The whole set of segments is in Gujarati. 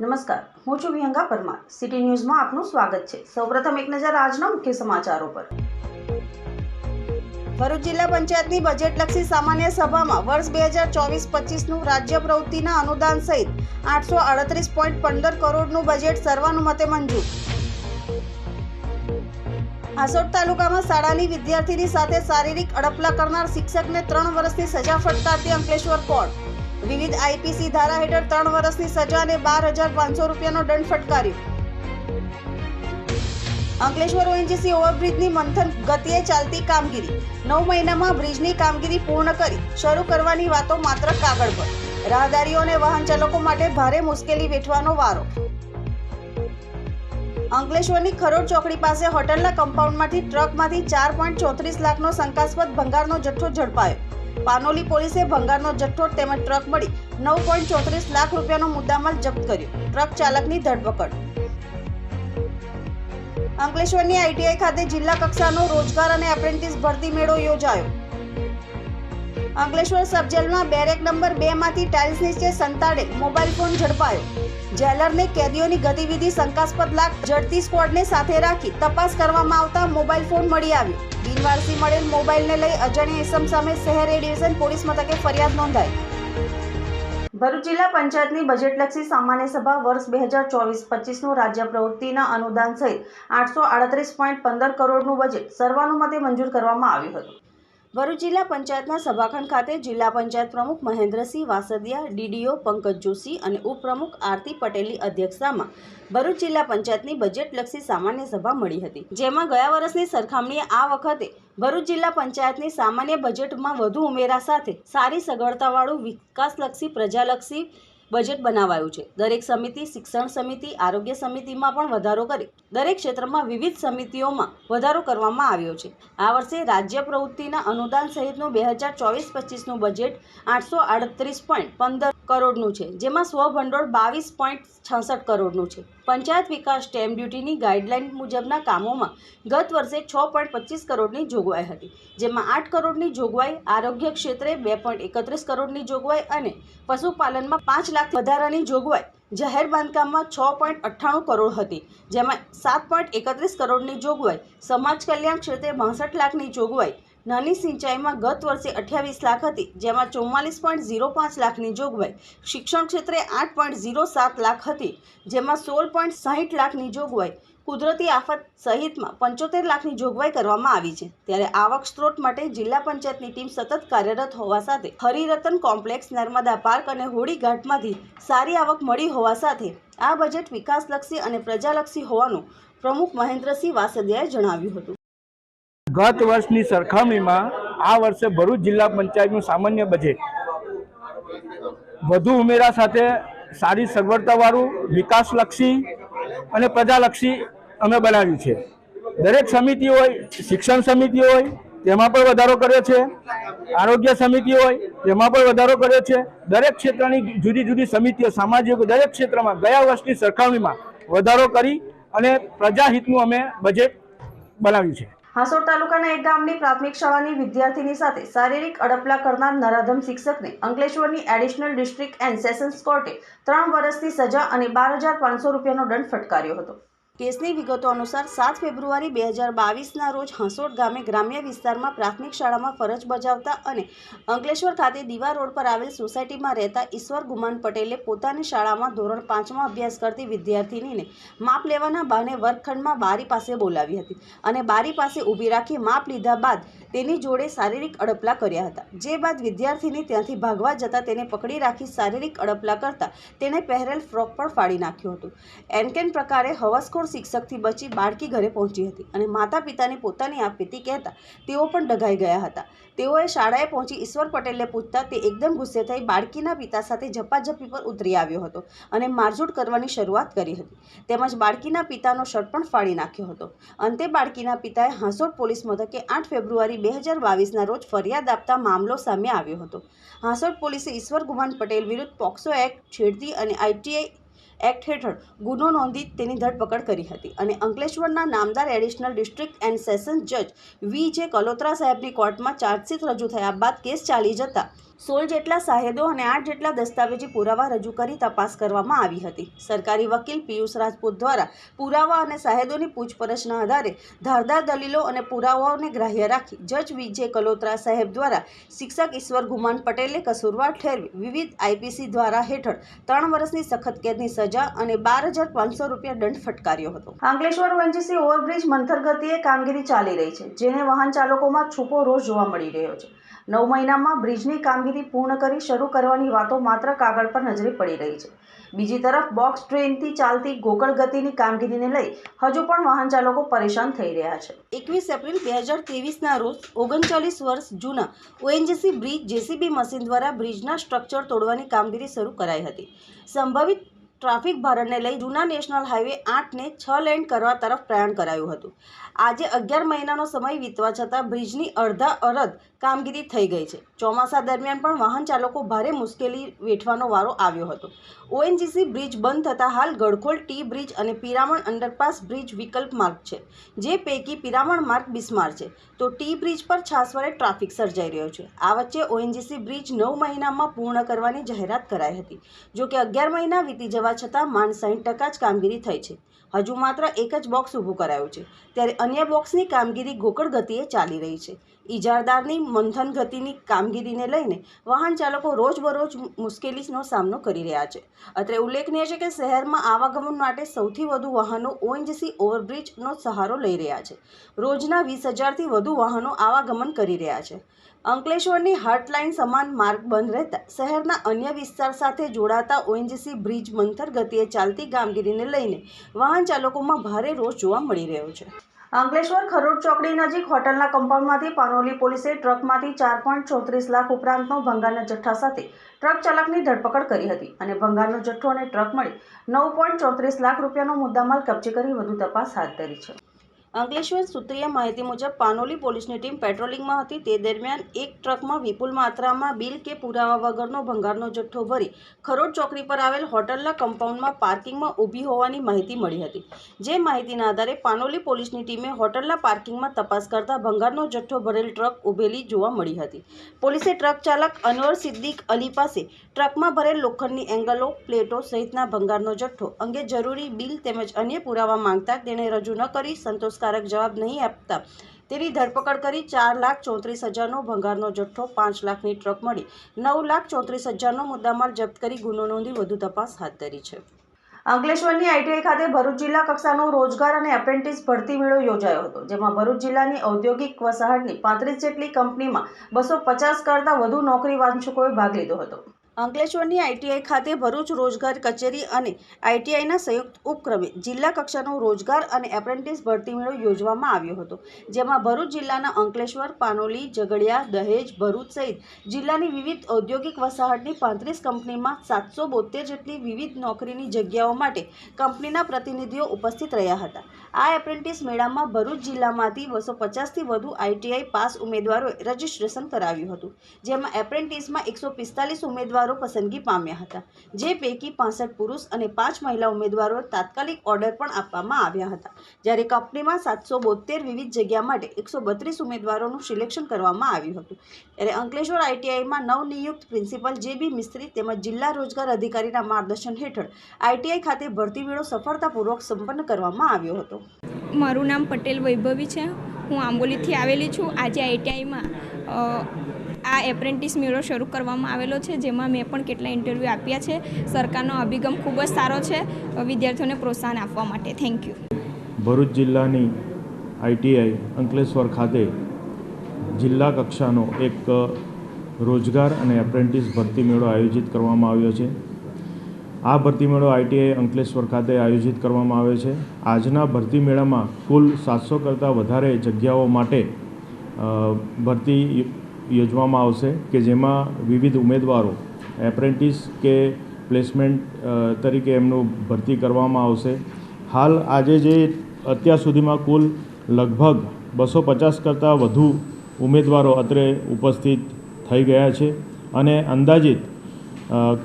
નમસ્કાર, હું છું વિહંગા પરમાર. સિટી ન્યૂઝમાં આપનું સ્વાગત છે. સૌપ્રથમ એક નજર આજના મુખ્ય સમાચારો પર. ભરૂચ જિલ્લા પંચાયતની બજેટલક્ષી સામાન્ય સભામાં વર્ષ બે હજાર ચોવીસ પચીસનું રાજ્ય પ્રવૃત્તિના અનુદાન સહિત આઠસો અડત્રીસ પોઈન્ટ પંદર કરોડનું બજેટ સર્વાનુમતે મંજૂર. આસોડ તાલુકામાં શાળાની વિદ્યાર્થીની સાથે શારીરિક અડપલા કરનાર શિક્ષકને ત્રણ વર્ષની સજા ફટકારતી અંકલેશ્વર કોર્ટ. વિવિધ આઈપીસી ધારા હેઠળ ત્રણ વર્ષની સજા અને બાર હજાર પાંચસો રૂપિયાનો દંડ ફટકાર્યો. અંકલેશ્વર ઓએનજીસી ઓવરબ્રિજની મંથન ગતિએ ચાલતી કામગીરી. નવ મહિનામાં બ્રિજની કામગીરી પૂર્ણ કરી, શરૂ કરવાની વાતો માત્ર કાગળ પર. રાહદારીઓ અને વાહન ચાલકો માટે ભારે મુશ્કેલી વેઠવાનો વારો. અંકલેશ્વરની ખરોડ ચોકડી પાસે હોટલના કમ્પાઉન્ડમાંથી ટ્રકમાંથી ચાર પોઈન્ટ ચોત્રીસ લાખનો શંકાસ્પદ ભંગારનો જથ્થો ઝડપાયો. પાનોલી પોલીસે ભંગારનો જથ્થો તેમજ ટ્રક મળી નવ પોઈન્ટ ચોત્રીસ લાખ રૂપિયાનો મુદ્દામાલ જપ્ત કર્યો. ટ્રક ચાલકની ધરપકડ. અંકલેશ્વરની આઈટીઆઈ ખાતે જિલ્લા કક્ષાનો રોજગાર અને એપ્રેન્ટિસ ભરતી મેળો યોજાયો. અંકલેશ્વર સબજેલમાં બેરેક નંબર બે માંથી ટાઇલ્સ નીચે સંતાડે મોબાઈલ ફોન ઝડપાયો. જેલરને કેદીઓની ગતિવિધિ શંકાસ્પદ લાગ જડતી સ્કવોડને સાથે રાખી તપાસ કરવામાં આવતા મોબાઈલ ફોન મળી આવ્યો. બિનવારસી મળેલ મોબાઈલને લઈ અજાણ્યા એસમ સામે શહેર એ પોલીસ મથકે ફરિયાદ નોંધાઈ. ભરૂચ જિલ્લા પંચાયતની બજેટલક્ષી સામાન્ય સભા વર્ષ બે હજાર ચોવીસ પચીસનું રાજ્ય પ્રવૃત્તિના અનુદાન સહિત આઠસો આડત્રીસ પોઈન્ટ પંદર કરોડનું બજેટ સર્વાનુમતે મંજૂર કરવામાં આવ્યું હતું. ભરૂચ જિલ્લા પંચાયતના સભાખંડ ખાતે જિલ્લા પંચાયત પ્રમુખ મહેન્દ્રસિંહ વાસદિયા, ડીડીઓ પંકજ જોશી અને ઉપપ્રમુખ આરતી પટેલની અધ્યક્ષતામાં ભરૂચ જિલ્લા પંચાયતની બજેટલક્ષી સામાન્ય સભા મળી હતી. જેમાં ગયા વર્ષની સરખામણીએ આ વખતે ભરૂચ જિલ્લા પંચાયતની સામાન્ય બજેટમાં વધુ ઉમેરા સાથે સારી સગવડતાવાળું વિકાસલક્ષી, પ્રજાલક્ષી બજેટ બનાવાયું છે. દરેક સમિતિ, શિક્ષણ સમિતિ, આરોગ્ય સમિતિમાં પણ વધારો કરી દરેક ક્ષેત્રમાં વિવિધ સમિતિઓમાં વધારો કરવામાં આવ્યો છે. આ વર્ષે રાજ્ય પ્રવૃત્તિના અનુદાન સહિતનું બે હજાર ચોવીસ પચીસનું બજેટ આઠસો આડત્રીસ પોઈન્ટ પંદર કરોડનું છે, જેમાં સ્વભંડોળ બાવીસ પોઈન્ટ છસઠ કરોડનું છે. પંચાયત વિકાસ સ્ટેમ્પ ડ્યુટીની ગાઈડલાઇન મુજબના કામોમાં ગત વર્ષે છ પોઈન્ટ પચીસ કરોડની જોગવાઈ હતી, જેમાં આઠ કરોડની જોગવાઈ આરોગ્ય ક્ષેત્રે, બે પોઈન્ટ એકત્રીસ કરોડની જોગવાઈ અને પશુપાલનમાં પાંચ લાખ વધારાની જોગવાઈ જાહેર બાંધકામમાં છ પોઈન્ટ અઠ્ઠાણું કરોડ હતી, જેમાં સાત પોઈન્ટ એકત્રીસ કરોડની જોગવાઈ સમાજ કલ્યાણ ક્ષેત્રે બાસઠ લાખની જોગવાઈ નાની સિંચાઈમાં ગત વર્ષે અઠ્યાવીસ લાખ હતી, જેમાં ચુમ્માલીસ પોઈન્ટ ઝીરો પાંચ લાખની જોગવાઈ. શિક્ષણ ક્ષેત્રે આઠ પોઈન્ટ ઝીરો સાત લાખ હતી, જેમાં સોળ પોઈન્ટ સાહીઠ લાખની જોગવાઈ. કુદરતી આફત સહિતમાં પંચોતેર લાખની જોગવાઈ કરવામાં આવી છે. ત્યારે આવક સ્ત્રોત માટે જિલ્લા પંચાયતની ટીમ સતત કાર્યરત હોવા સાથે હરિરતન કોમ્પ્લેક્સ, નર્મદા પાર્ક અને હોળી ઘાટમાંથી સારી આવક મળી હોવા સાથે આ બજેટ વિકાસલક્ષી અને પ્રજાલક્ષી હોવાનું પ્રમુખ મહેન્દ્રસિંહ વાસદિયાએ જણાવ્યું હતું. ગત વર્ષની સરખામણીમાં આ વર્ષે ભરૂચ જિલ્લા પંચાયતનું સામાન્ય બજેટ વધુ ઉમેરા સાથે સારી સગવડતાવાળું, વિકાસલક્ષી અને પ્રજાલક્ષી અમે બનાવ્યું છે. દરેક સમિતિ હોય, શિક્ષણ સમિતિ હોય, તેમાં પણ વધારો કર્યો છે. આરોગ્ય સમિતિ હોય, તેમાં પણ વધારો કર્યો છે. દરેક ક્ષેત્રની જુદી જુદી સમિતિઓ, સામાજિક દરેક ક્ષેત્રમાં ગયા વર્ષની સરખામણીમાં વધારો કરી અને પ્રજાહિતનું અમે બજેટ બનાવ્યું છે. હાસોડ તાલુકાના એક ગામની પ્રાથમિક શાળાની વિદ્યાર્થીની સાથે શારીરિક અડપલા કરનાર નરાધમ શિક્ષકને અંકલેશ્વરની એડિશનલ ડિસ્ટ્રિક્ટ એન્ડ સેશન્સ કોર્ટે ત્રણ વર્ષથી સજા અને બાર હજાર પાંચસો રૂપિયાનો દંડ ફટકાર્યો હતો. કેસની વિગતો અનુસાર સાત ફેબ્રુઆરી બે હજાર બાવીસના રોજ હંસોડ ગામે ગ્રામ્ય વિસ્તારમાં પ્રાથમિક શાળામાં ફરજ બજાવતા અને અંકલેશ્વર ખાતે દીવા રોડ પર આવેલ સોસાયટીમાં રહેતા ઈશ્વર ગુમાન પટેલે પોતાની શાળામાં ધોરણ પાંચમાં અભ્યાસ કરતી વિદ્યાર્થિનીને માપ લેવાના બહાને વર્ગખંડમાં બારી પાસે બોલાવી હતી અને બારી પાસે ઊભી રાખી માપ લીધા બાદ તેની જોડે શારીરિક અડપલા કર્યા હતા. જે બાદ વિદ્યાર્થીની ત્યાંથી ભાગવા જતાં તેને પકડી રાખી શારીરિક અડપલા કરતાં તેણે પહેરેલ ફ્રોક પણ ફાડી નાખ્યું હતું. એનકેન પ્રકારે હવસખોર શિક્ષકથી બચી બાળકી ઘરે પહોંચી હતી અને માતા પિતાને પોતાની આપવીતી કહેતા તેઓ પણ ડઘાઈ ગયા હતા. તેઓએ શાળાએ પહોંચી ઈશ્વર પટેલને પૂછતા તે એકદમ ગુસ્સે થઈ બાળકીના પિતા સાથે ઝપાઝપી પર ઉતરી આવ્યો હતો અને મારઝૂડ કરવાની શરૂઆત કરી હતી. તેમજ બાળકીના પિતાનો શર્ટ પણ ફાડી નાખ્યો હતો. અંતે બાળકીના પિતાએ હાંસોડ પોલીસ મથકે આઠ ફેબ્રુઆરી બે હજાર બાવીસના રોજ ફરિયાદ આપતા મામલો સામે આવ્યો હતો. હાંસોડ પોલીસે ઈશ્વર ગુમાન પટેલ વિરુદ્ધ પોક્સો એક્ટ છેડતી અને આઈટીઆઈ એક્ટ હેઠળ ગુનો નોંધી તેની ધરપકડ કરી હતી અને અંકલેશ્વરના નામદાર એડિશનલ ડિસ્ટ્રિક્ટ એન્ડ સેશન્સ જજ વી જે કલોત્રા સાહેબની કોર્ટમાં ચાર્જશીટ રજૂ થયા બાદ કેસ ચાલી જતા સોળ જેટલા સાહેદો અને આઠ જેટલા દસ્તાવેજી પુરાવા રજૂ કરી તપાસ કરવામાં આવી હતી. સરકારી વકીલ પિયુષ રાજપૂત દ્વારા પુરાવા અને સાહેદોની પૂછપરછના આધારે ધારદાર દલીલો અને પુરાવાઓને ગ્રાહ્ય રાખી જજ વિજય કલોત્રા સાહેબ દ્વારા શિક્ષક ઈશ્વર ગુમાન પટેલે કસૂરવાર ઠેરવી વિવિધ આઈપીસી દ્વારા હેઠળ ત્રણ વર્ષની સખત કેદની સજા અને બાર હજાર પાંચસો રૂપિયા દંડ ફટકાર્યો હતો. અંકલેશ્વર વંચીસી ઓવરબ્રિજ મંથર ગતિએ કામગીરી ચાલી રહી છે, જેને વાહન ચાલકોમાં છૂપો રોષ જોવા મળી રહ્યો છે. નવ મહિનામાં બ્રિજની કામગીરી પૂર્ણ કરી શરૂ કરવાની વાતો માત્ર કાગળ પર નજરે પડી રહી છે. બીજી તરફ બોક્સ ટ્રેનથી ચાલતી ગોકળ ગતિની કામગીરીને લઈ હજુ પણ વાહન ચાલકો પરેશાન થઈ રહ્યા છે. એકવીસ એપ્રિલ બે હજાર ત્રેવીસના રોજ ઓગણચાલીસ વર્ષ જૂના ઓએનજીસી બ્રિજ જેસીબી મશીન દ્વારા બ્રિજના સ્ટ્રક્ચર તોડવાની કામગીરી શરૂ કરાઈ હતી. સંભવિત ટ્રાફિક ભારણને લઈ જૂના નેશનલ હાઈવે આઠને છ લેન કરવા તરફ પ્રયાણ કરાયું હતું. આજે અગિયાર મહિનાનો સમય વીતવા છતાં બ્રિજની અડધા અરધ કામગીરી થઈ ગઈ છે. ચોમાસા દરમિયાન પણ વાહન ચાલકો ભારે મુશ્કેલી વેઠવાનો વારો આવ્યો હતો. ઓએનજીસી બ્રિજ બંધ થતાં હાલ ગડખોલ ટી બ્રિજ અને પિરામણ અંડરપાસ બ્રિજ વિકલ્પ માર્ગ છે, જે પૈકી પિરામણ માર્ગ બિસ્માર છે. તો ટી બ્રિજ પર છાસવારે ટ્રાફિક સર્જાઈ રહ્યો છે. આ વચ્ચે ઓએનજીસી બ્રિજ નવ મહિનામાં પૂર્ણ કરવાની જાહેરાત કરાઈ હતી. જો કે અગિયાર મહિના વીતી જવા છતાં માંડ સાઠ ટકા જ કામગીરી થઈ છે. હજુ માત્ર એક જ બોક્સ ઊભું કરાયું છે. ત્યારે અન્ય બોક્સની કામગીરી ગોકળ ગતિએ ચાલી રહી છે. ઇજારદારની મંથન ગતિની કામગીરીને લઈને વાહન ચાલકો રોજબરોજ મુશ્કેલીનો સામનો કરી રહ્યા છે. અત્રે ઉલ્લેખનીય છે કે શહેરમાં આવાગમન માટે સૌથી વધુ વાહનો ઓએનજીસી ઓવરબ્રિજનો સહારો લઈ રહ્યા છે. રોજના વીસ હજારથી વધુ વાહનો આવાગમન કરી રહ્યા છે. અંકલેશ્વરની હાર્ટલાઇન સમાન માર્ગ બંધ રહેતા શહેરના અન્ય વિસ્તાર સાથે જોડાતા ઓએનજીસી બ્રિજ મંથર ગતિએ ચાલતી કામગીરીને લઈને વાહન ચાલકોમાં ભારે રોષ જોવા મળી રહ્યો છે. અંકલેશ્વર ખરોડ ચોકડી નજીક હોટલના કમ્પાઉન્ડમાંથી પાનોલી પોલીસે ટ્રકમાંથી ચાર પોઈન્ટ ચોત્રીસ લાખ ઉપરાંતનો ભંગારના જથ્થા સાથે ટ્રક ચાલકની ધરપકડ કરી હતી અને ભંગારનો જથ્થો અને ટ્રક મળી નવ પોઈન્ટ ચોત્રીસ લાખ રૂપિયાનો મુદ્દામાલ કબજે કરી વધુ તપાસ હાથ ધરી છે. અંકલેશ્વર સૂત્રીય માહિતી મુજબ પાનોલી પોલીસની ટીમ પેટ્રોલિંગમાં હતી. તે દરમિયાન એક ટ્રકમાં વિપુલ માત્રામાં બિલ કે પુરાવા વગરનો ભંગારનો જથ્થો ભરી ખરોડ ચોકડી પર આવેલ હોટલના કમ્પાઉન્ડમાં પાર્કિંગમાં ઊભી હોવાની માહિતી મળી હતી. જે માહિતીના આધારે પાનોલી પોલીસની ટીમે હોટલના પાર્કિંગમાં તપાસ કરતા ભંગારનો જથ્થો ભરેલ ટ્રક ઊભેલી જોવા મળી હતી. પોલીસે ટ્રક ચાલક અનવર સિદ્દીક અલી પાસે ટ્રકમાં ભરેલ લોખંડની એંગલો, પ્લેટો સહિતના ભંગારનો જથ્થો અંગે જરૂરી બિલ તેમજ અન્ય પુરાવા માંગતા તેણે રજૂ ન કરી સંતોષકારક જવાબ નહીં આપતા. તેની ધરપકડ કરી ચાર લાખ ચોત્રીસ હજારનો ભંગારનો જથ્થો, પાંચ લાખની ટ્રક મળી. નવ લાખ ચોત્રીસ હજારનો મુદ્દામાલ જપ્ત કરી ગુનો નોંધી વધુ તપાસ હાથ ધરી છે. અંકલેશ્વરની આઈટીઆઈ ખાતે ભરૂચ જિલ્લા કક્ષાનો રોજગાર અને એપ્રેન્ટિસ ભરતી મેળો યોજાયો હતો, જેમાં ભરૂચ જિલ્લાની ઔદ્યોગિક વસાહતની પાંત્રીસ જેટલી કંપનીમાં બસો પચાસ કરતાં વધુ નોકરી વાંચકોએ ભાગ લીધો હતો. અંકલેશ્વરની આઈટીઆઈ ખાતે ભરૂચ રોજગાર કચેરી અને આઈટીઆઈના સંયુક્ત ઉપક્રમે જિલ્લા કક્ષાનો રોજગાર અને એપ્રેન્ટિસ ભરતી મેળો યોજવામાં આવ્યો હતો, જેમાં ભરૂચ જિલ્લાના અંકલેશ્વર, પાનોલી, ઝઘડિયા, દહેજ, ભરૂચ સહિત જિલ્લાની વિવિધ ઔદ્યોગિક વસાહતની પાંત્રીસ કંપનીમાં સાતસો બોતેર જેટલી વિવિધ નોકરીની જગ્યાઓ માટે કંપનીના પ્રતિનિધિઓ ઉપસ્થિત રહ્યા હતા. આ એપ્રેન્ટિસ મેળામાં ભરૂચ જિલ્લામાંથી બસો પચાસથી વધુ આઈટીઆઈ પાસ ઉમેદવારોએ રજીસ્ટ્રેશન કરાવ્યું હતું, જેમાં એપ્રેન્ટિસમાં એકસો પિસ્તાલીસ ઉમેદવારો પસંદગી પામ્યા હતા, જે પૈકી પાસઠ પુરુષ અને પાંચ મહિલા ઉમેદવારો તાત્કાલિક ઓર્ડર પણ આપવામાં આવ્યા હતા. જ્યારે કંપનીમાં સાતસો બોતેર વિવિધ જગ્યા માટે એકસો બત્રીસ ઉમેદવારોનું સિલેક્શન કરવામાં આવ્યું હતું. ત્યારે અંકલેશ્વર આઈટીઆઈમાં નવનિયુક્ત પ્રિન્સિપલ જે બી મિસ્ત્રી તેમજ જિલ્લા રોજગાર અધિકારીના માર્ગદર્શન હેઠળ આઈટીઆઈ ખાતે ભરતી મેળો સફળતાપૂર્વક સંપન્ન કરવામાં આવ્યો હતો. મારું નામ પટેલ વૈભવી છે. હું આંબોલીથી આવેલી છું. આજે આઈટીઆઈમાં આ એપ્રેન્ટિસ મેળો શરૂ કરવામાં આવેલો છે, જેમાં મેં પણ કેટલા ઇન્ટરવ્યૂ આપ્યા છે. સરકારનો અભિગમ ખૂબ જ સારો છે. વિદ્યાર્થીઓને પ્રોત્સાહન આપવા માટે. થેન્ક યુ ભરૂચ જિલ્લાની આઈટીઆઈ અંકલેશ્વર ખાતે જિલ્લા કક્ષાનો એક રોજગાર અને એપ્રેન્ટિસ ભરતી મેળો આયોજિત કરવામાં આવ્યો છે. આ ભરતી મેળો આઈટીઆઈ અંકલેશ્વર ખાતે આયોજિત કરવામાં આવ્યો છે. આજના ભરતી મેળામાં કુલ સાતસો કરતાં વધારે જગ્યાઓ માટે ભરતી યોજવામાં આવશે કે જેમાં વિવિધ ઉમેદવારો એપ્રેન્ટિસ કે પ્લેસમેન્ટ તરીકે એમનું ભરતી કરવામાં આવશે. હાલ આજે જે અત્યાર સુધીમાં કુલ લગભગ બસો પચાસ કરતાં વધુ ઉમેદવારો અત્રે ઉપસ્થિત થઈ ગયા છે અને અંદાજિત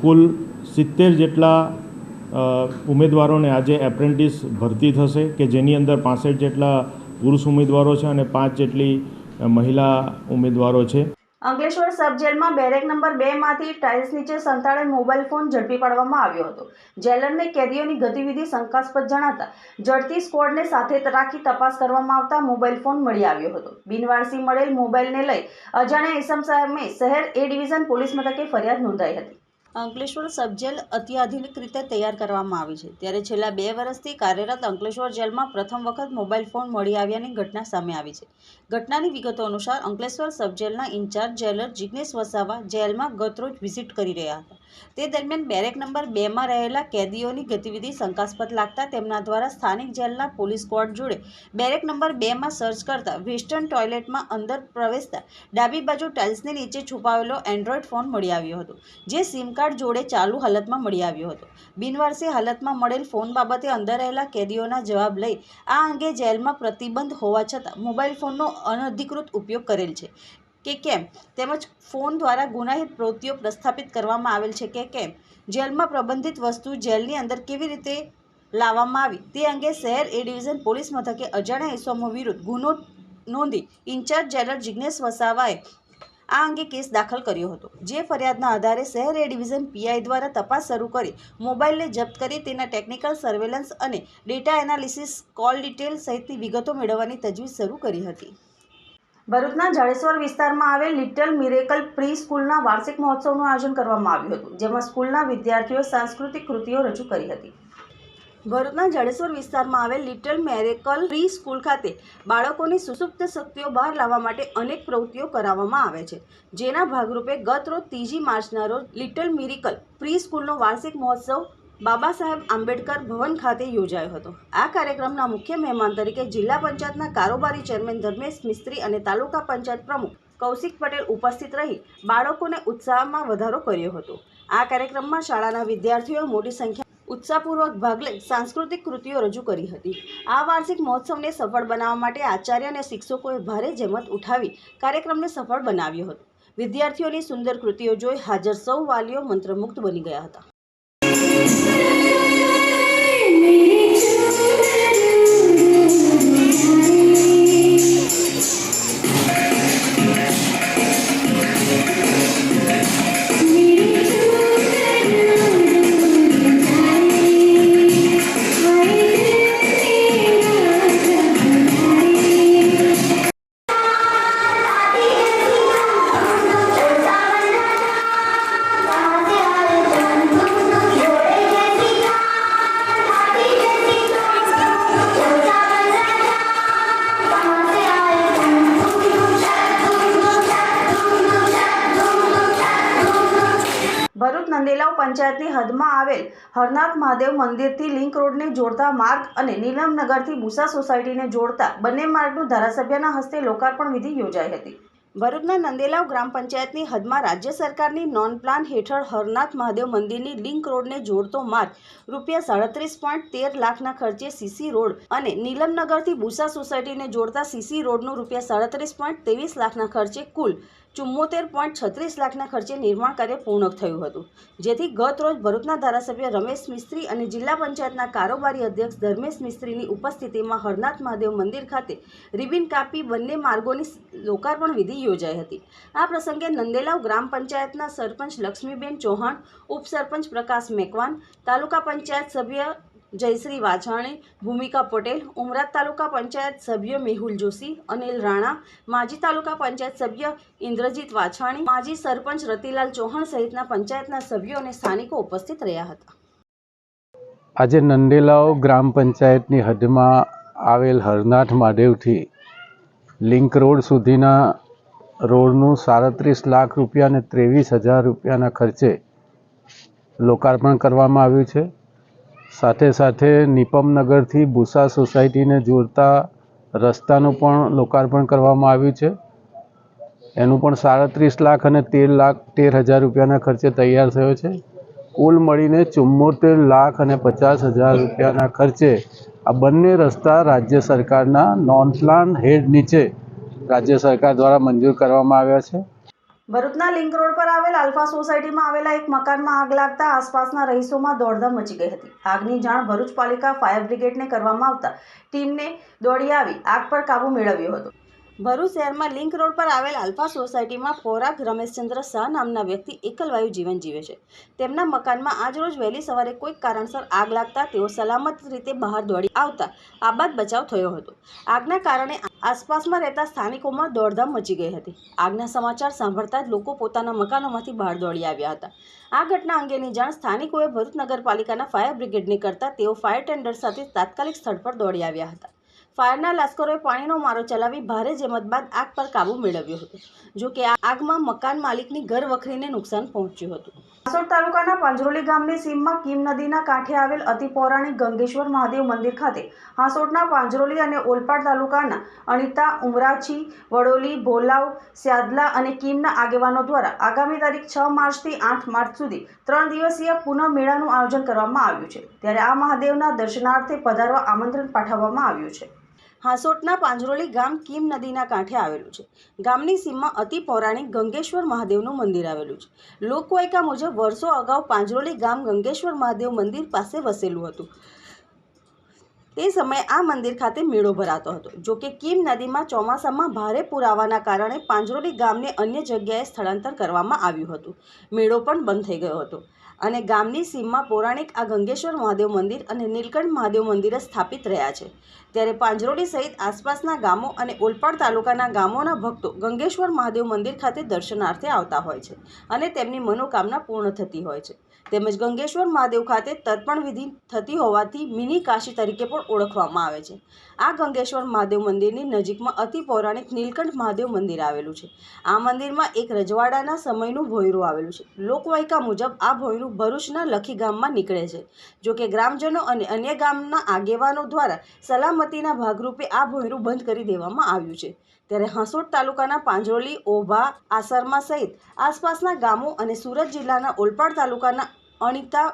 કુલ સિત્તેર જેટલા ઉમેદવારોને આજે એપ્રેન્ટિસ ભરતી થશે કે જેની અંદર પાસઠ જેટલા પુરુષ ઉમેદવારો છે અને પાંચ જેટલી મહિલા ઉમેદવારો છે. અંકલેશ્વર સબ જેલમાં બેરેક નંબર બે માંથી ટાઇલ્સ નીચે સંતાડે મોબાઈલ ફોન ઝડપી પાડવામાં આવ્યો હતો. જેલરને કેદીઓની ગતિવિધિ શંકાસ્પદ જણાતા ઝડપી સ્ક્વોડને સાથે રાખી તપાસ કરવામાં આવતા મોબાઈલ ફોન મળી આવ્યો હતો. બિનવારસી મળેલ મોબાઈલને લઈ અજાણ્યા ઇસમ સામે શહેર એ ડિવિઝન પોલીસ મથકે ફરિયાદ નોંધાઈ હતી. અંકલેશ્વર સબજેલ અત્યાધુનિક રીતે તૈયાર કરવામાં આવી છે. ત્યારે છેલ્લા બે વર્ષથી કાર્યરત અંકલેશ્વર જેલમાં પ્રથમ વખત મોબાઈલ ફોન મળી આવ્યાની ઘટના સામે આવી છે. ઘટનાની વિગતો અનુસાર અંકલેશ્વર સબજેલના ઇન્ચાર્જ જેલર જિગ્નેશ વસાવા જેલમાં ગતરોજ વિઝિટ કરી રહ્યા હતા. તે દરમિયાન બેરેક નંબર બેમાં રહેલા કેદીઓની ગતિવિધિ શંકાસ્પદ લાગતા તેમના દ્વારા સ્થાનિક જેલના પોલીસ સ્ક્વોડ જોડે બેરેક નંબર બેમાં સર્ચ કરતા વેસ્ટર્ન ટોયલેટમાં અંદર પ્રવેશતા ડાબી બાજુ ટાઇલ્સની નીચે છુપાવેલો એન્ડ્રોઈડ ફોન મળી આવ્યો હતો, જે સિમ કાર્ડ જોડે ચાલુ હાલતમાં મળી આવ્યો હતો. બિનવારસી હાલતમાં મળેલ ફોન બાબતે અંદર રહેલા કેદીઓના જવાબ લઈ આ અંગે જેલમાં પ્રતિબંધ હોવા છતાં મોબાઈલ ફોનનો અનધિકૃત ઉપયોગ કરેલ છે. કે કેમ? તેમજ ફોન દ્વારા ગુનાહિત પ્રવૃત્તિઓ પ્રસ્થાપિત કરવામાં આવેલ છે કે કેમ? જેલમાં પ્રબંધિત વસ્તુ જેલની અંદર કેવી રીતે લાવવામાં આવી? તે અંગે શહેર એ ડિવિઝન પોલીસ મથકે અજાણ્યા ઇસમો વિરુદ્ધ ગુનો નોંધી ઇન્ચાર્જ જેલર જિગ્નેશ વસાવાએ આ અંગે કેસ દાખલ કર્યો હતો. જે ફરિયાદના આધારે શહેર એ ડિવિઝન પીઆઈ દ્વારા તપાસ શરૂ કરી, મોબાઈલને જપ્ત કરી, તેના ટેકનિકલ સર્વેલન્સ અને ડેટા એનાલિસિસ કોલ ડિટેલ સહિતની વિગતો મેળવવાની તજવીજ શરૂ કરી હતી. ભરૂચના જાડેશ્વર વિસ્તારમાં આવેલ લિટલ મિરેકલ પ્રી સ્કૂલના વાર્ષિક મહોત્સવનું આયોજન કરવામાં આવ્યું હતું, જેમાં સ્કૂલના વિદ્યાર્થીઓએ સાંસ્કૃતિક કૃતિઓ રજૂ કરી હતી. ભરૂચના જાડેશ્વર વિસ્તારમાં આવેલ લિટલ મેરેકલ પ્રી સ્કૂલ ખાતે બાળકોની સુસુપ્ત શક્તિઓ બહાર લાવવા માટે અનેક પ્રવૃત્તિઓ કરાવવામાં આવે છે. જેના ભાગરૂપે ગત રોજ ત્રીજી માર્ચના રોજ લિટલ મિરેકલ પ્રી સ્કૂલનો વાર્ષિક મહોત્સવ બાબા સાહેબ આંબેડકર ભવન ખાતે યોજાયો હતો. આ કાર્યક્રમના મુખ્ય મહેમાન તરીકે જિલ્લા પંચાયતના કારોબારી ચેરમેન ધર્મેશ મિસ્ત્રી અને તાલુકા પંચાયત પ્રમુખ કૌશિક પટેલ ઉપસ્થિત રહી બાળકોને ઉત્સાહમાં વધારો કર્યો હતો. આ કાર્યક્રમમાં શાળાના વિદ્યાર્થીઓએ મોટી સંખ્યા ઉત્સાહપૂર્વક ભાગ લઈ સાંસ્કૃતિક કૃતિઓ રજૂ કરી હતી. આ વાર્ષિક મહોત્સવને સફળ બનાવવા માટે આચાર્ય અને શિક્ષકોએ ભારે જહેમત ઉઠાવી કાર્યક્રમને સફળ બનાવ્યો હતો. વિદ્યાર્થીઓની સુંદર કૃતિઓ જોઈ હાજર સૌ વાલીઓ મંત્રમુગ્ધ બની ગયા હતા. આવેલ. હરનાથ મહાદેવ મંદિરથી લિંક રોડને જોડતા માર્ગ અને નીલમનગરથી બુસા સોસાયટીને જોડતા બંને માર્ગનું ધારાસભ્યના હસ્તે લોકાર્પણ વિધિ યોજાઈ હતી. ભરૂચના નંદેલાવ ગ્રામ પંચાયતની હદમાં રાજ્ય સરકારની નોન પ્લાન હેઠળ હરનાથ મહાદેવ મંદિરની લિંક રોડને જોડતો માર્ગ રૂપિયા સાડત્રીસ પોઈન્ટ તેર લાખના ખર્ચે સીસી રોડ અને નીલમનગરથી બુસા સોસાયટીને જોડતા સીસી રોડનું રૂપિયા સાડત્રીસ પોઈન્ટ ત્રેવીસ લાખના ખર્ચે કુલ ચુમ્મોતેર પોઈન્ટ છત્રીસ લાખના ખર્ચે નિર્માણ કાર્ય પૂર્ણ થયું હતું. જેથી ગત રોજ ભરૂચના ધારાસભ્ય રમેશ મિસ્ત્રી અને જિલ્લા પંચાયતના કારોબારી અધ્યક્ષ ધર્મેશ મિસ્ત્રીની ઉપસ્થિતિમાં હરનાથ મહાદેવ મંદિર ખાતે રિબિન કાપી બંને માર્ગોની લોકાર્પણ વિધિ યોજાઈ હતી. આ પ્રસંગે નંદેલાવ ગ્રામ પંચાયતના સરપંચ લક્ષ્મીબેન ચૌહાણ, ઉપસરપંચ પ્રકાશ મેકવાન, તાલુકા પંચાયત સભ્ય જયશ્રી વાછાણી, ભૂમિકા પટેલ ઉમરાદ તાલુકા પંચાયત સભ્ય મેહુલ જોશી, અનિલ રાણા, માજી તાલુકા પંચાયત સભ્ય ઇન્દ્રજીત વાછાણી, માજી સરપંચ રતિલાલ ચૌહાણ સહિતના પંચાયતના સભ્યો અને સ્થાનિકો ઉપસ્થિત રહ્યા હતા. આજે નંદેલાવ ગ્રામ પંચાયતની હદમાં આવેલ હરનાથ મહાદેવથી લિંક રોડ સુધીના રોડનું સાડત્રીસ લાખ રૂપિયા અને ત્રેવીસ હજાર રૂપિયાના ખર્ચે લોકાર્પણ કરવામાં આવ્યું છે. સાથે સાથે નિપમનગરથી ભૂસા સોસાયટીને જોડતા રસ્તાનું પણ લોકાર્પણ કરવામાં આવ્યું છે. એનું પણ સાડત્રીસ લાખ અને તેર લાખ તેર હજાર રૂપિયાના ખર્ચે તૈયાર થયો છે. કુલ મળીને ચુમ્મોતેર લાખ અને પચાસ હજાર રૂપિયાના ખર્ચે આ બંને રસ્તા રાજ્ય સરકારના નોન પ્લાન હેડ નીચે રાજ્ય સરકાર દ્વારા મંજૂર કરવામાં આવ્યા છે. ભરૂચના લિંક રોડ પર આવેલ આલ્ફા સોસાયટીમાં આવેલા એક મકાનમાં આગ લાગતા આસપાસના રહીશોમાં દોડધામ મચી ગઈ હતી. આગની જાણ ભરૂચ પાલિકા ફાયર બ્રિગેડને કરવામાં આવતા ટીમને દોડી આવી, આગ પર કાબૂ મેળવ્યો હતો. ભરૂચ શહેરમાં લિંક રોડ પર આવેલ આલ્ફા સોસાયટીમાં ખોરાક રમેશચંદ્ર શાહ નામના વ્યક્તિ એકલવાયુ જીવન જીવે છે. તેમના મકાનમાં આજરોજ વહેલી સવારે કોઈક કારણસર આગ લાગતા તેઓ સલામત રીતે બહાર દોડી આવતા આબાદ બચાવ થયો હતો. આગના કારણે આસપાસમાં રહેતા સ્થાનિકોમાં દોડધામ મચી ગઈ હતી. આગના સમાચાર સાંભળતા જ લોકો પોતાના મકાનોમાંથી બહાર દોડી આવ્યા હતા. આ ઘટના અંગેની જાણ સ્થાનિકોએ ભરૂચ નગરપાલિકાના ફાયર બ્રિગેડને કરતા તેઓ ફાયર ટેન્ડર સાથે તાત્કાલિક સ્થળ પર દોડી આવ્યા હતા. ફાયરના લશ્કરોએ પાણીનો મારો ચલાવી ભારે જેમત બાદ આગ પર કાબૂ મેળવ્યો હતો, જો કે આગમાં મકાન માલિકની ઘર વખરીને નુકસાન પહોંચ્યું હતું. કાસોડ તાલુકાના પાંજરોલી ગામની સીમમાં કીમ નદીના કાંઠે આવેલ અતિ પૌરાણિક ગંગેશ્વર મહાદેવ મંદિર ખાતે હાંસોટના પાંજરોલી અને ઓલપાડ તાલુકાના અણિતા ઉમરાછી વડોલી, ભોલાવ, સ્યાદલા અને કીમના આગેવાનો દ્વારા આગામી તારીખ છ માર્ચથી આઠ માર્ચ સુધી ત્રણ દિવસીય પુનઃ મેળાનું આયોજન કરવામાં આવ્યું છે. ત્યારે આ મહાદેવના દર્શનાર્થે પધારવા આમંત્રણ પાઠવવામાં આવ્યું છે. હાંસોટના પાંજરોલી ગામ કીમ નદીના કાંઠે આવેલું છે. ગામની સીમમાં અતિ પૌરાણિક ગંગેશ્વર મહાદેવનું મંદિર આવેલું છે. લોકવાયકા મુજબ વર્ષો અગાઉ પાંજરોલી ગામ ગંગેશ્વર મહાદેવ મંદિર પાસે વસેલું હતું. તે સમયે આ મંદિર ખાતે મેળો ભરાતો હતો. જો કે કીમ નદીમાં ચોમાસામાં ભારે પૂર આવવાના કારણે પાંજરોલી ગામને અન્ય જગ્યાએ સ્થળાંતર કરવામાં આવ્યું હતું. મેળો પણ બંધ થઈ ગયો હતો. અને ગામની સીમમાં પૌરાણિક આ ગંગેશ્વર મહાદેવ મંદિર અને નીલકંઠ મહાદેવ મંદિર સ્થાપિત રહ્યા છે. ત્યારે પાંજરોલી સહિત આસપાસના ગામો અને ઓલપાડ તાલુકાના ગામોના ભક્તો ગંગેશ્વર મહાદેવ મંદિર ખાતે દર્શનાર્થે આવતા હોય છે અને તેમની મનોકામના પૂર્ણ થતી હોય છે. તેમજ ગંગેશ્વર મહાદેવ ખાતે તર્પણ વિધિ થતી હોવાથી મિની કાશી તરીકે પણ ઓળખવામાં આવે છે. આ ગંગેશ્વર મહાદેવ મંદિરની નજીકમાં અતિ પૌરાણિક નીલકંઠ મહાદેવ મંદિર આવેલું છે. આ મંદિરમાં એક રજવાડાના સમયનું ભોયરું આવેલું છે. લોકવાયકા મુજબ આ ભોયરું ભરૂચના લખી ગામમાં નીકળે છે. જોકે ગ્રામજનો અને અન્ય ગામના આગેવાનો દ્વારા સલામતીના ભાગરૂપે આ ભોયરું બંધ કરી દેવામાં આવ્યું છે. ત્યારે હાંસોટ તાલુકાના પાંજરોલી, ઓભા, આસરમા સહિત આસપાસના ગામો અને સુરત જિલ્લાના ઓલપાડ તાલુકાના અણિતા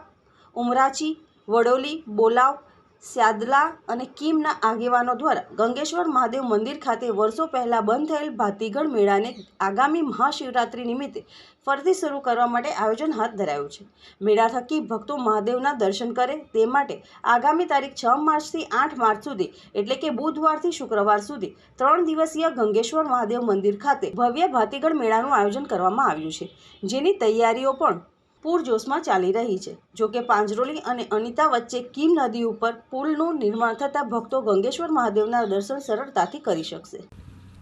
ઉમરાચી વડોલી, બોલાવ, સ્યાદલા અને કિમના આગેવાનો દ્વારા ગંગેશ્વર મહાદેવ મંદિર ખાતે વર્ષો પહેલાં બંધ થયેલ ભાતીગઢ મેળાને આગામી મહાશિવરાત્રિ નિમિત્તે ફરીથી શરૂ કરવા માટે આયોજન હાથ ધરાયું છે. મેળા થકી ભક્તો મહાદેવના દર્શન કરે તે માટે આગામી તારીખ છ માર્ચથી આઠ માર્ચ સુધી, એટલે કે બુધવારથી શુક્રવાર સુધી, ત્રણ દિવસીય ગંગેશ્વર મહાદેવ મંદિર ખાતે ભવ્ય ભાતીગઢ મેળાનું આયોજન કરવામાં આવ્યું છે. જેની તૈયારીઓ પણ પૂરજોશમાં ચાલી રહી છે. જો કે પાંજરોલી અને અનિતા વચ્ચે કીમ નદી ઉપર પુલનું નિર્માણ થતાં ભક્તો ગંગેશ્વર મહાદેવના દર્શન સરળતાથી કરી શકશે.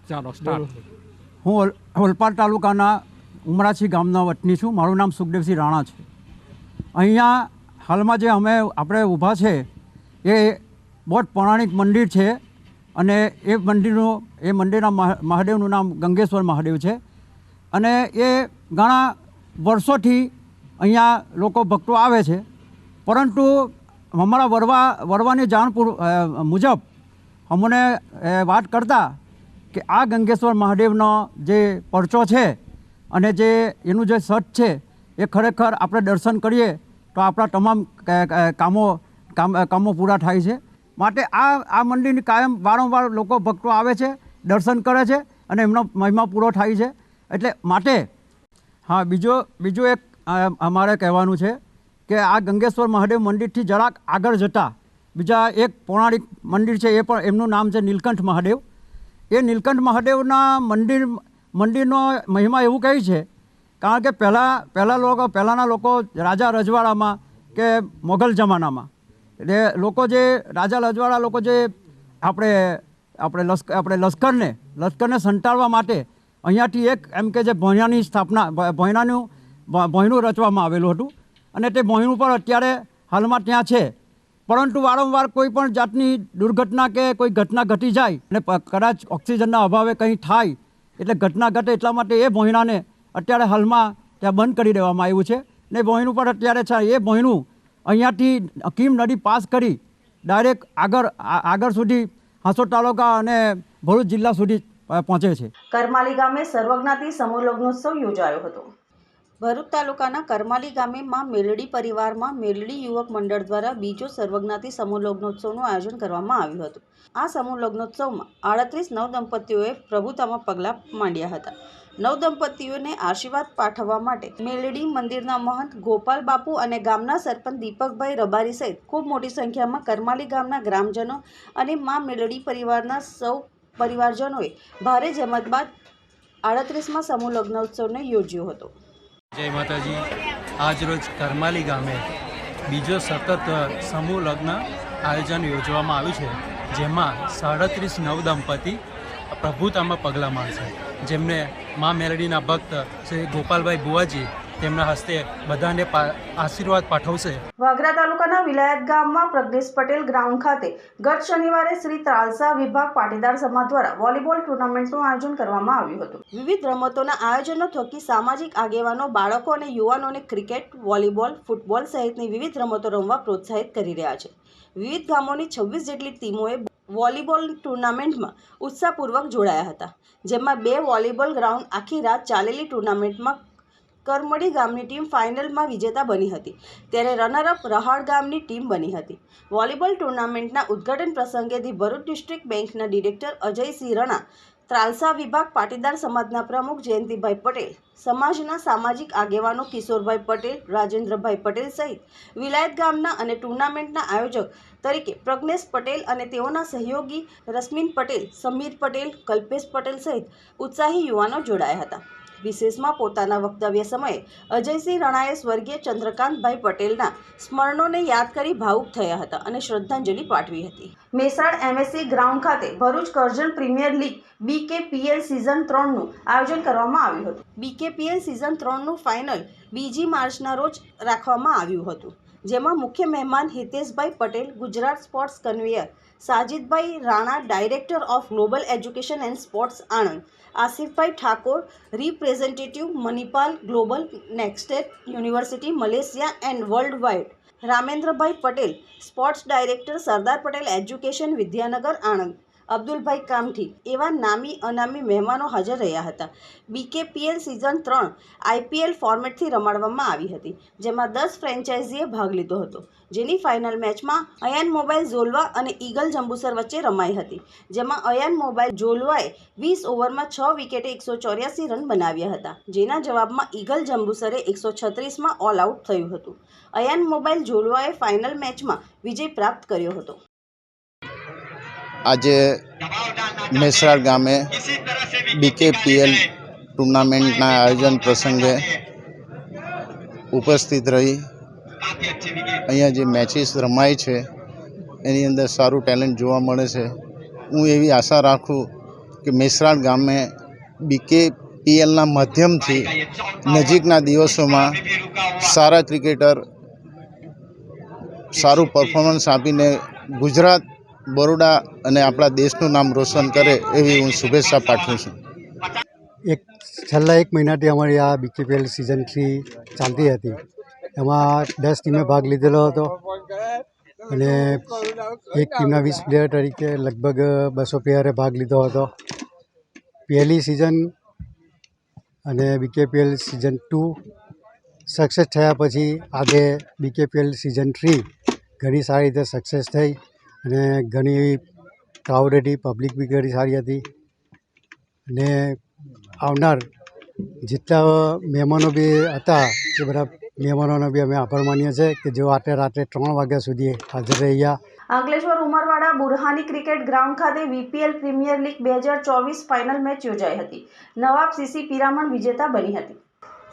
ચાલો સ્ટાર્ટ હું ઓલ- ઓલપાડ તાલુકાના ઉમરાછી ગામના વતની છું. મારું નામ સુખદેવસિંહ રાણા છે. અહીંયા હાલમાં જે અમે આપણે ઊભા છે એ બહુ જ પૌરાણિક મંદિર છે અને એ મંદિરનું એ મંદિરના મહા- મહાદેવનું નામ ગંગેશ્વર મહાદેવ છે. અને એ ઘણા વર્ષોથી અહીંયા લોકો ભક્તો આવે છે. પરંતુ અમારા વરવા, વરવાની જાણ મુજબ અમને વાત કરતા કે આ ગંગેશ્વર મહાદેવનો જે પરચો છે અને જે એનું જે સટ છે એ ખરેખર આપણે દર્શન કરીએ તો આપણા તમામ કામો, કામ પૂરા થાય છે. માટે આ આ મંદિરની કાયમ વારંવાર લોકો ભક્તો આવે છે, દર્શન કરે છે અને એમનો મહિમા પૂરો થાય છે. એટલે માટે, હા, બીજો, બીજું એક અમારે કહેવાનું છે કે આ ગંગેશ્વર મહાદેવ મંદિરથી જરાક આગળ જતાં બીજા એક પૌરાણિક મંદિર છે એ પણ એમનું નામ છે નીલકંઠ મહાદેવ. એ નીલકંઠ મહાદેવના મંદિર, મંદિરનો મહિમા એવું કહે છે, કારણ કે પહેલાં પહેલાં લોકો, પહેલાંના લોકો રાજા રજવાડામાં કે મોગલ જમાનામાં. એટલે લોકો જે રાજા રજવાડા લોકો જે આપણે આપણે લશ્કર આપણે લશ્કરને લશ્કરને સંટાળવા માટે અહીંયાથી એક એમ કે જે ભોંયણાની સ્થાપના, ભ- ભોંયણું રચવામાં આવેલું હતું. અને તે મોહીણું પણ અત્યારે હાલમાં ત્યાં છે. પરંતુ વારંવાર કોઈ પણ જાતની દુર્ઘટના કે કોઈ ઘટના ઘટી જાય અને કદાચ ઓક્સિજનના અભાવે કંઈ થાય, એટલે ઘટના ઘટે એટલા માટે એ ભોંયણાને અત્યારે હાલમાં ત્યાં બંધ કરી દેવામાં આવ્યું છે. ને ભોંયણું પણ અત્યારે છે, એ ભોંયણું અહીંયાથી હકીમ નદી પાસ કરી ડાયરેક્ટ આગળ આગળ સુધી હાંસોદ તાલુકા અને ભરૂચ જિલ્લા સુધી પહોંચે છે. કરમાલી ગામે સર્વજ્ઞાતિ સમૂહ લગ્નોત્સવ યોજાયો હતો. ભરૂચ તાલુકાના કરમાલી ગામે માં મેલડી પરિવારમાં મેલડી યુવક મંડળ દ્વારા બીજો સર્વજ્ઞાતિ સમૂહ લગ્નોત્સવનું આયોજન કરવામાં આવ્યું હતું. આ સમૂહ લગ્નોત્સવમાં આડત્રીસ નવ દંપતીઓએ પ્રભુતામાં પગલાં માંડ્યા હતા. નવ દંપતીઓને આશીર્વાદ પાઠવવા માટે મેલડી મંદિરના મહંત ગોપાલ બાપુ અને ગામના સરપંચ દીપકભાઈ રબારી સહિત ખૂબ મોટી સંખ્યામાં કરમાલી ગામના ગ્રામજનો અને મા મેલડી પરિવારના સૌ પરિવારજનોએ ભારે જમત બાદ આડત્રીસમાં સમૂહ લગ્નોત્સવને યોજ્યો હતો. જય માતાજી. આજરોજ કરમાલી ગામે બીજો સતત સમૂહ લગ્ન આયોજન યોજવામાં આવ્યું છે, જેમાં સાડત્રીસ નવ દંપતી પ્રભુતામાં પગલાં માણશે. જેમને મા મેલડીના ભક્ત શ્રી ગોપાલભાઈ બુવાજી તેમના હસ્તે બધાને આશીર્વાદ પાઠવશે. વાગરા તાલુકાના વિલાયત ગામમાં પ્રજ્ઞેશ પટેલ ગ્રાઉન્ડ ખાતે ગત શનિવારે શ્રી ત્રાલસા વિભાગ પાટીદાર સમાજ દ્વારા વોલીબોલ ટુર્નામેન્ટનું આયોજન કરવામાં આવ્યું હતું. વિવિધ રમતોના આયોજનો થકી સામાજિક આગેવાનો, બાળકો અને યુવાનોને ક્રિકેટ, વોલીબોલ, ફૂટબોલ સહિતની વિવિધ રમતો રમવા પ્રોત્સાહિત કરી રહ્યા છે. વિવિધ ગામોની છવ્વીસ જેટલી ટીમોએ વોલીબોલ ટુર્નામેન્ટમાં ઉત્સાહપૂર્વક જોડાયા હતા, જેમાં બે વોલીબોલ ગ્રાઉન્ડ આખી રાત ચાલેલી ટુર્નામેન્ટમાં કરમડી ગામની ટીમ ફાઇનલમાં વિજેતા બની હતી. ત્યારે રનરઅપ રહાડ ગામની ટીમ બની હતી. વોલીબોલ ટુર્નામેન્ટના ઉદ્ઘાટન પ્રસંગે ધી ભરૂચ ડિસ્ટ્રિક્ટ બેંકના ડિરેક્ટર અજયસિંહ રણા, ત્રાલસા વિભાગ પાટીદાર સમાજના પ્રમુખ જયંતિભાઈ પટેલ, સમાજના સામાજિક આગેવાનો કિશોરભાઈ પટેલ, રાજેન્દ્રભાઈ પટેલ સહિત વિલાયત ગામના અને ટુર્નામેન્ટના આયોજક તરીકે પ્રજ્ઞેશ પટેલ અને તેઓના સહયોગી રશ્મિન પટેલ, સમીર પટેલ, કલ્પેશ પટેલ સહિત ઉત્સાહી યુવાનો જોડાયા હતા. વિશેષમાં પોતાના વક્તવ્ય સમયે અજયસિંહ રણાએ સ્વર્ગીય ચંદ્રકાંતભાઈ પટેલના સ્મરણોને યાદ કરી ભાવુક થયા હતા અને શ્રદ્ધાંજલિ પાઠવી હતી. મહેસાણ એમએસસી ગ્રાઉન્ડ ખાતે Bharuch Karjan premier league BKPL season ત્રણનું આયોજન કરવામાં આવ્યું હતું. બીકેપીએલ સિઝન ત્રણનું ફાઇનલ બીજી માર્ચના રોજ રાખવામાં આવ્યું હતું. જેમાં મુખ્ય મહેમાન Hiteshbhai Patel, Gujarat sports convener Sajidbhai Rana director of global education and sports Anand Asifbhai Thakor representative Manipal global નેક્સ્ટેટ university Malaysia and world wide Ramendrabhai Patel sports director Sardar Patel education Vidyanagar, Anand. Abdulbhai Kamthi એવા નામી અનામી મહેમાનો હાજર રહ્યા હતા. બીકેપીએલ સિઝન ત્રણ આઈપીએલ ફોર્મેટથી રમાડવામાં આવી હતી, જેમાં દસ ફ્રેન્ચાઇઝીએ ભાગ લીધો હતો. જેની ફાઇનલ મેચમાં અયાન મોબાઈલ ઝોલવા અને ઈગલ જંબુસર વચ્ચે રમાઈ હતી, જેમાં અયાન મોબાઈલ ઝોલવાએ વીસ ઓવરમાં છ વિકેટે એકસો ચોર્યાસી રન બનાવ્યા હતા, જેના જવાબમાં ઈગલ જંબુસરે એકસો છત્રીસમાં ઓલ આઉટ થયું હતું. અયાન મોબાઈલ ઝોલવાએ ફાઇનલ મેચમાં વિજય પ્રાપ્ત કર્યો હતો. આજે મેસરાળ ગામે બીકેપીએલ ટુર્નામેન્ટના આયોજન પ્રસંગે ઉપસ્થિત રહી. અહીંયા જે મેચિસ રમાય છે, એની અંદર સારું ટેલેન્ટ જોવા મળે છે. હું એવી આશા રાખું કે મેસરાળ ગામે બીકેપીએલના માધ્યમથી નજીકના દિવસોમાં સારા ક્રિકેટર સારું પરફોર્મન્સ આપીને ગુજરાત બરોડા અને આપણા દેશનું નામ રોશન કરે એવી હું શુભેચ્છા પાઠવું છું. એક છેલ્લા એક મહિનાથી અમારી આ બીકેપીએલ સિઝન થ્રી ચાલતી હતી. એમાં દસ ટીમે ભાગ લીધેલો હતો. અને એક ટીમના વીસ પ્લેયર તરીકે લગભગ બસો પ્લેયરે ભાગ લીધો હતો. પહેલી સિઝન અને બીકેપીએલ સિઝન ટુ સક્સેસ થયા પછી આજે બીકેપીએલ સિઝન થ્રી ઘણી સારી રીતે સક્સેસ થઈ. અને ઘણી ક્રાઉડ હતી પબ્લિક બી ઘણી સારી હતી. અને આવનાર જેટલા મહેમાનો બી હતા, એ બધા મહેમાનોનો બી અમે આભાર માનીએ છીએ કે જેઓ આટલે રાત્રે ત્રણ વાગ્યા સુધી હાજર રહ્યા. અંકલેશ્વર ઉમરવાડા બુરહાની ક્રિકેટ ગ્રાઉન્ડ ખાતે વીપીએલ પ્રીમિયર લીગ બે હજાર ચોવીસ ફાઇનલ મેચ યોજાઈ હતી. નવાબ સીસી પિરામણ વિજેતા બની હતી.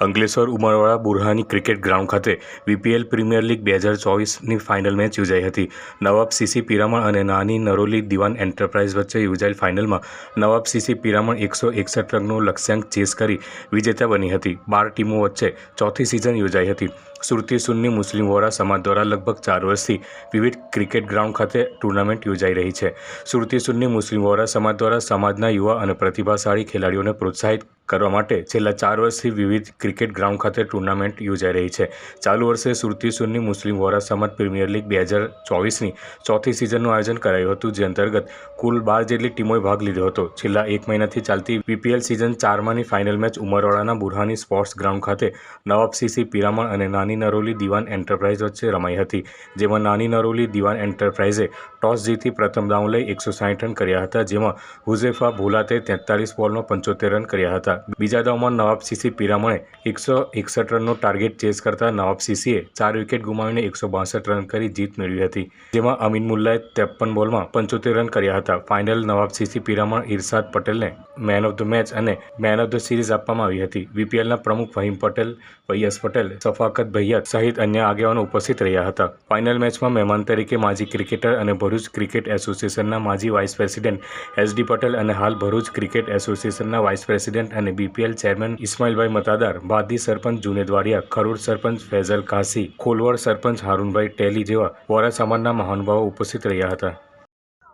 અંકલેશ્વર ઉમરવાડા બુરહાની ક્રિકેટ ગ્રાઉન્ડ ખાતે વીપીએલ પ્રીમિયર લીગ બે હજાર ચોવીસની ફાઇનલ મેચ યોજાઈ હતી. નવાબ સીસી પિરામણ અને નાની નરોલી દિવાન એન્ટરપ્રાઇઝ વચ્ચે યોજાયેલ ફાઇનલમાં નવાબ સીસી પિરામણ એકસો એકસઠ રનનો લક્ષ્યાંક ચેસ કરી વિજેતા બની હતી. બાર ટીમો વચ્ચે ચોથી સિઝન યોજાઈ હતી. સુરતી સુન્ની મુસ્લિમ વોરા સમાજ દ્વારા લગભગ ચાર વર્ષથી વિવિધ ક્રિકેટ ગ્રાઉન્ડ ખાતે ટુર્નામેન્ટ યોજાઈ રહી છે. સુરતી સુન્ની મુસ્લિમ વોરા સમાજ દ્વારા સમાજના યુવા અને પ્રતિભાશાળી ખેલાડીઓને પ્રોત્સાહિત કરવા માટે છેલ્લા ચાર વર્ષથી વિવિધ ક્રિકેટ ગ્રાઉન્ડ ખાતે ટુર્નામેન્ટ યોજાઈ રહી છે. ચાલુ વર્ષે સુરતી સુન્ની મુસ્લિમ વોરા સમાજ પ્રીમિયર લીગ બે હજાર ચોવીસની ચોથી સિઝનનું આયોજન કરાયું હતું, જે અંતર્ગત કુલ બાર જેટલી ટીમોએ ભાગ લીધો હતો. છેલ્લા એક મહિનાથી ચાલતી બીપીએલ સિઝન ચારમાંની ફાઇનલ મેચ ઉમરવાડાના બુરહાની સ્પોર્ટ્સ ગ્રાઉન્ડ ખાતે નવાબ સીસી પિરામણ અને નાની નાની નરોલી દિવાન એન્ટરપ્રાઇઝ વચ્ચે રમાઈ હતી, જેમાં નાની નરોલી દિવાન એન્ટરપ્રાઇઝે ટોસ જીતી પ્રથમ દાવ લઈ એકસો રન કર્યા હતા, જેમાં હુઝેફા ભોલાતે તેતાલીસ બોલનો પંચોતેર રન કર્યા હતા. બીજા દાવમાં નવાબ સીસી પિરામણે એકસો એકસઠ રનનો ટાર્ગેટ ચેસ કરતા નવાબ સીસીએ ચાર વિકેટ ગુમાવીને એકસો બાસઠ રન કરી જીત મેળવી હતી, જેમાં અમીન મુલ્લાએ ત્રેપન બોલમાં પંચોતેર રન કર્યા હતા. ફાઇનલ નવાબ સીસી પિરામણ ઇરશાદ પટેલને મેન ઓફ ધ મેચ અને મેન ઓફ ધ સિરીઝ આપવામાં આવી હતી. વીપીએલના પ્રમુખ ફહીમ પટેલ, વૈયસ પટેલ, સફાકત ભૈયત સહિત અન્ય આગેવાનો ઉપસ્થિત રહ્યા હતા. ફાઇનલ મેચમાં મહેમાન તરીકે માજી ક્રિકેટર અને ભરૂચ ક્રિકેટ એસોસિએશનના માજી વાઇસ પ્રેસિડેન્ટ એસડી પટેલ અને હાલ ભરૂચ ક્રિકેટ એસોસિએશનના વાઇસ પ્રેસિડેન્ટ અને બીપીએલ ચેરમેન ઇસ્માઇલભાઈ મતાદાર બાદી સરપંચ જુનેદવાડિયા ખરૂડ સરપંચ ફેઝલ કાસી ખોલવડ સરપંચ હારૂનભાઈ ટેલી જેવા વોરા સમાજના મહાનુભાવો ઉપસ્થિત રહ્યા હતા.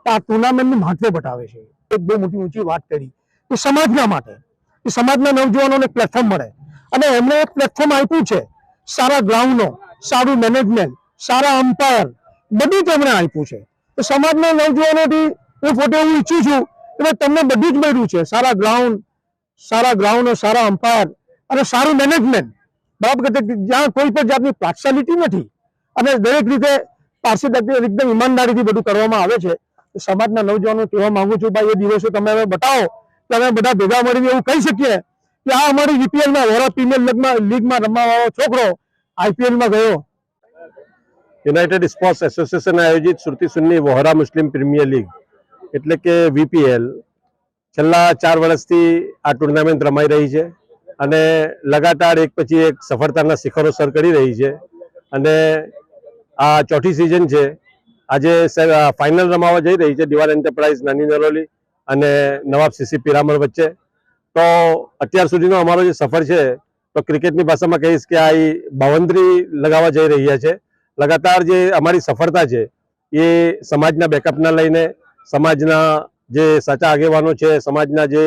આ ટુર્નામેન્ટનું મહત્વ બતાવે છે. એક બહુ મોટી ઊંચી વાત કરી કે સમાજના માટે, કે સમાજના નવજવાનોને પ્લેટફોર્મ મળે. અને એમણે એક પ્લેટફોર્મ આપ્યું છે સારા ગ્રાઉન્ડનો સારું મેનેજમેન્ટ સારા અમ્પાયર બધું તેમણે આપ્યું છે. તો સમાજના નવજુવાનોથી હું પોતે હું ઈચ્છું છું કે તમને બધું જ મળ્યું છે. સારા ગ્રાઉન્ડ સારા ગ્રાઉન્ડો સારા અમ્પાયર અને સારું મેનેજમેન્ટ બરાબર કે જ્યાં કોઈ પણ જાતની પાર્શિયાલિટી નથી. અને દરેક રીતે પારસીદારી એકદમ ઈમાનદારીથી બધું કરવામાં આવે છે. સમાજના નવજવાનો કહેવા માંગુ છું, ભાઈ, એ દિવસો તમે બતાવો, કે અમે બધા ભેગા મળીને એવું કહી શકીએ કે આ અમારી વીપીએલમાં વોરા પ્રીમિયર લીગમાં લીગમાં રમવા વાળો છોકરો આઈપીએલમાં ગયો. યુનાઇટેડ સ્પોર્ટ્સ એસોસિએશન આયોજિત સુરતી સુન્ની વહોરા મુસ્લિમ પ્રીમિયર લીગ, એટલે કે વીપીએલ છેલ્લા ચાર વર્ષથી આ ટુર્નામેન્ટ રમાઈ રહી છે અને લગાતાર એક પછી એક સફળતાના શિખરો સર કરી રહી છે. અને આ ચોથી સિઝન છે. આજે ફાઇનલ રમાવા જઈ રહી છે દિવાલ એન્ટરપ્રાઇઝ નાની નરોલી અને નવાબ સીસી પિરામણ વચ્ચે. તો અત્યાર સુધીનો અમારો જે સફર છે, તો ક્રિકેટની ભાષામાં કહીશ કે આ બાવંદરી લગાવવા જઈ રહ્યા છે. લગાતાર જે અમારી સફળતા છે, એ સમાજના બેકઅપના લઈને, સમાજના જે સાચા આગેવાનો છે, સમાજના જે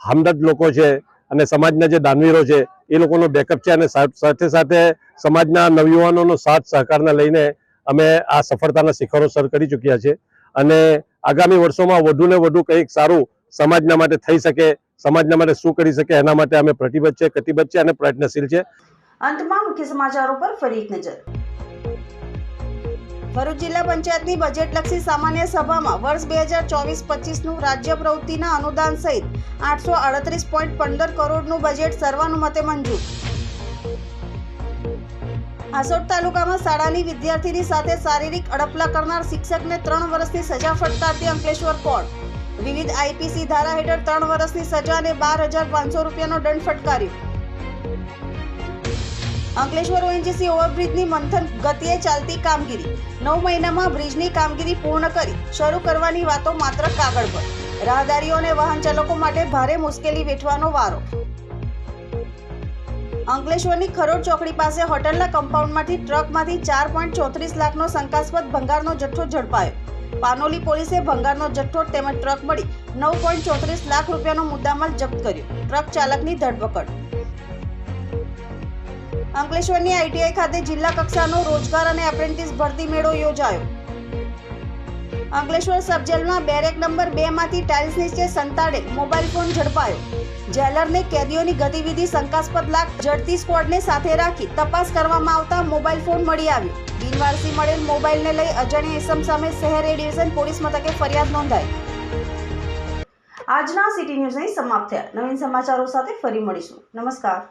હમદર્દ લોકો છે, અને સમાજના જે દાનવીરો છે, એ લોકોનો બેકઅપ છે, અને સાથે સાથે સમાજના નવયુવાનોનો સાથ સહકારને લઈને અમે આ સફળતાના શિખરો સર કરી ચૂક્યા છે. અને આગામી વર્ષોમાં વધુ ને વધુ કંઈક સારું સમાજના માટે થઈ શકે સમાજના માટે શું કરી શકે, એના માટે અમે પ્રતિબદ્ધ છે, કટિબદ્ધ છે અને પ્રયત્નશીલ છે. અંતમાં મુખ્ય સમાચારો પર ફરી એક નજર. ભરૂચ જિલ્લા પંચાયતની બજેટલક્ષી સામાન્ય સભામાં વર્ષ બે હજાર ચોવીસ પચીસનું રાજ્ય પ્રવૃત્તિના અનુદાન સહિત આઠસો અડત્રીસ પોઈન્ટ પંદર કરોડનું બજેટ સર્વાનુમતે મંજૂર. આસોડ તાલુકામાં શાળાની વિદ્યાર્થીની સાથે શારીરિક અડપલા કરનાર શિક્ષકને ત્રણ વર્ષની સજા ફટકારતી અંકલેશ્વર કોર્ટ. વિવિધ આઈપીસી ધારા હેઠળ ત્રણ વર્ષની સજા અને બાર હજાર પાંચસો રૂપિયાનો દંડ ફટકાર્યો અંકલેશ્વર ઓએનજીસી ઓવરબ્રિજની મંથન ગતિએ ચાલતી કામગીરી. નવ મહિનામાં બ્રિજની કામગીરી પૂર્ણ કરી, શરૂ કરવાની વાતો માત્ર કાગળ પર. રાહદારીઓ અને વાહન ચાલકો માટે ભારે મુશ્કેલી વેઠવાનો વારો. અંકલેશ્વરની ખરોડ ચોકડી પાસે હોટલના કમ્પાઉન્ડમાંથી ટ્રકમાંથી ચાર પોઈન્ટ ચોત્રીસ લાખનો શંકાસ્પદ ભંગારનો જથ્થો ઝડપાયો. પાનોલી પોલીસે ભંગારનો જથ્થો તેમજ ટ્રક મળી નવ પોઈન્ટ ચોત્રીસ લાખ રૂપિયાનો મુદ્દામાલ જપ્ત કર્યો. ટ્રક ચાલકની ધરપકડ. અંકલેશ્વરની આઈટીઆઈ ખાતે જિલ્લા કક્ષાનો રોજગાર અને એપ્રેન્ટિસ ભરતી મેળો યોજાયો. અંકલેશ્વર સબજેલના બેરેક નંબર બે માંથી ટાઇલ્સ નીચે સંતાડે મોબાઈલ ફોન ઝડપાયો. જેલરને કેદીઓની ગતિવિધિ શંકાસ્પદ લાગ ઝડપી સ્કવોડને સાથે રાખી તપાસ કરવામાં આવતા મોબાઈલ ફોન મળી આવ્યો. બિનવારસી મળેલ મોબાઈલને લઈ અજાણ્યા એસમ સામે શહેર એ પોલીસ મથકે ફરિયાદ નોંધાઈ. આજના સિટી ન્યૂઝ અહીં સમાપ્ત થયા. નવીન સમાચારો સાથે ફરી મળીશું. નમસ્કાર.